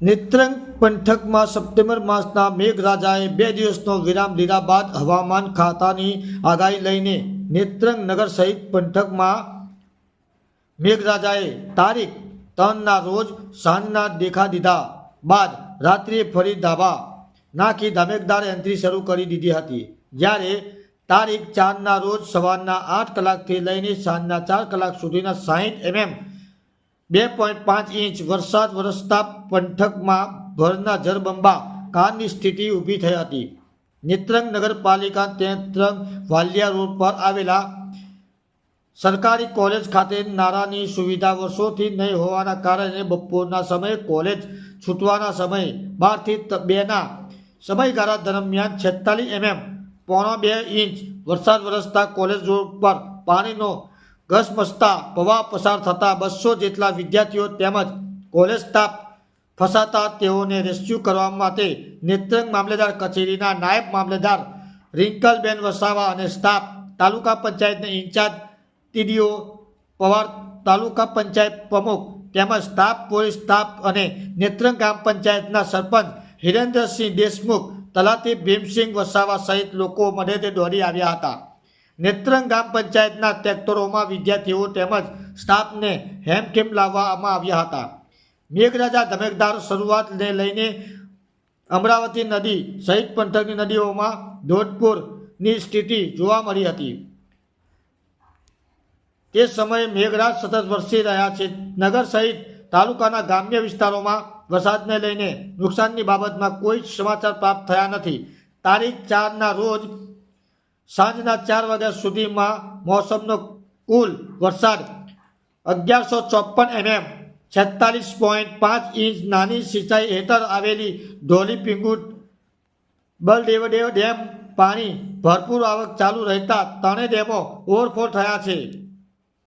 નેત્રંગ પંથકમાં સપ્ટેમ્બર માસના મેઘરાજાએ બે દિવસનો વિરામ લીધા બાદ હવામાન ખાતાની આગાહી લઈને નેત્રંગ નગર સહિત પંથકમાં મેઘરાજાએ તારીખ ત્રણના રોજ સાંજના દેખા દીધા બાદ રાત્રિએ ફરી ધાબા નાખી ધામેકદાર એન્ટ્રી શરૂ કરી દીધી હતી. જ્યારે તારીખ ચારના રોજ સવારના આઠ કલાકથી લઈને સાંજના ચાર કલાક સુધીના સાહીઠ એમએમ બે પોઈન્ટ પાંચ ઇંચ વરસાદ વરસતા પંથકમાં ભરના જળબંબા કારની સ્થિતિ ઊભી થઈ હતી. નેત્રંગ નગરપાલિકા તેત્રંગ વાલિયા રોડ પર આવેલા સરકારી કોલેજ ખાતે નારાની સુવિધા વર્ષોથી નહીં હોવાના કારણે બપોરના સમયે કોલેજ છૂટવાના સમયે બારથી બેના સમયગાળા દરમિયાન છેતાલીસ એમએમ, પોણા બે ઇંચ વરસાદ વરસતા કોલેજ રોડ પર પાણીનો ઘસમસતા પવા પસાર થતા બસો જેટલા વિદ્યાર્થીઓ તેમજ કોલેજ સ્ટાફ ફસાતા તેઓને રેસ્ક્યુ કરવા માટે નેત્રંગ મામલેદાર કચેરીના નાયબ મામલેદાર રિંકલબેન વસાવા અને સ્ટાફ તાલુકા પંચાયતના ઇન્ચાર્જ ટીડીઓ પવાર તાલુકા પંચાયત પ્રમુખ તેમજ સ્ટાફ પોલીસ સ્ટાફ અને નેત્રંગ ગ્રામ પંચાયતના સરપંચ હિરેન્દ્રસિંહ દેશમુખ તલાટી ભીમસિંહ વસાવા સહિત લોકો મદદે દોડી આવ્યા હતા. નેત્રંગ ગ્રામ પંચાયતના ટ્રેક્ટરોમાં વિદ્યાર્થીઓ તેમજ સ્ટાફને હેમખેમ લાવવામાં આવ્યા હતા. મેઘરાજા ધમેકદાર શરૂઆતને લઈને અમરાવતી નદી સહિત પંથકની નદીઓમાં ધોધપુરની સ્થિતિ જોવા મળી હતી. તે સમયે મેઘરાજ સતત વરસી રહ્યા છે. નગર સહિત તાલુકાના ગ્રામ્ય વિસ્તારોમાં વરસાદને લઈને નુકસાનની બાબતમાં કોઈ સમાચાર પ્રાપ્ત થયા નથી. તારીખ ચારના રોજ સાંજના ચાર વાગ્યા સુધીમાં મોસમનો કુલ વરસાદ અગિયારસો ચોપન એમએમ, છેતાલીસ પોઈન્ટ પાંચ ઇંચ નાની સિંચાઈ હેઠળ આવેલી ધોલી પિંગુટ બલદેવદેવ ડેમ પાણી ભરપૂર આવક ચાલુ રહેતા ત્રણેય ડેમો ઓવરફ્લો થયા છે.